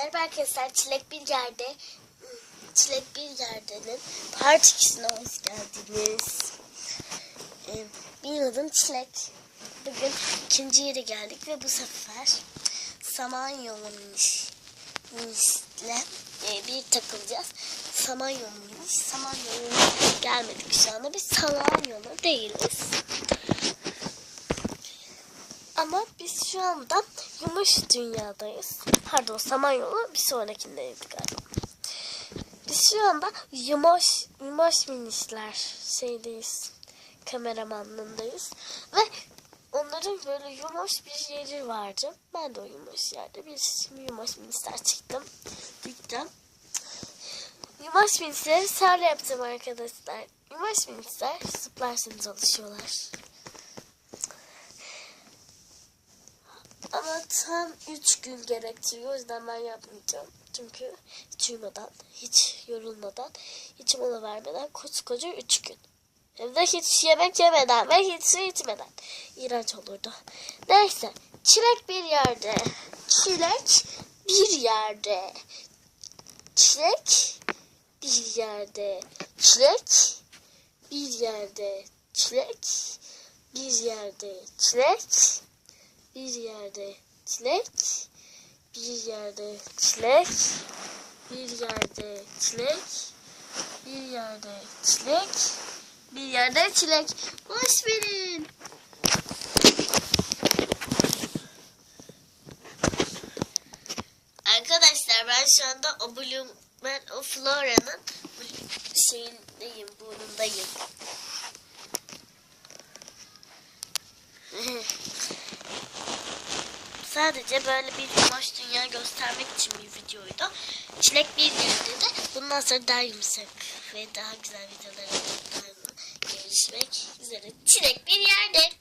Merhaba arkadaşlar Çilek bir yerde Çilek bir yerdenin part 2'sine hoş geldiniz. Ee, benim adım Çilek. Bugün ikinci yere geldik ve bu sefer Samanyolu miniş, minişle e, bir takılacağız. Samanyolu miniş, Samanyolu'na gelmedik şu anda. Biz Samanyolu değiliz. Ama biz şu anda Yumuş dünyadayız. Pardon Samanyolu bir sonrakindeydi galiba. Biz şu anda Yumuş, Yumuş minişler şeydeyiz. Kameramanlığındayız. Ve onların böyle yumuş bir yeri vardı. Ben de o yumuş yerde bir yumuş minişler çıktım. Gittim. Yumuş minişleri şöyle yaptım arkadaşlar. Yumuş minişler zıplarsınız alışıyorlar. Ama tam 3 gün gerektiriyor. O yüzden ben yapmayacağım. Çünkü hiç uyumadan, hiç yorulmadan, hiç mola vermeden koskoca 3 gün. Hem de hiç yemek yemeden ve hiç su içmeden. İğrenç olurdu. Neyse. Çilek bir yerde. Çilek bir yerde. Çilek bir yerde. Çilek bir yerde. Çilek bir yerde. Çilek bir yerde çilek, bir yerde çilek, bir yerde çilek, bir yerde çilek, bir yerde çilek. Boş verin. Arkadaşlar ben şu anda o Bloom, ben o Flora'nın şeyindeyim, burnundayım. Sadece böyle bir yamaç dünya göstermek için bir videoydu. Çilek bir yerde de bundan sonra daha yumuşak ve daha güzel videolara görüşmek üzere. Çilek bir yerde.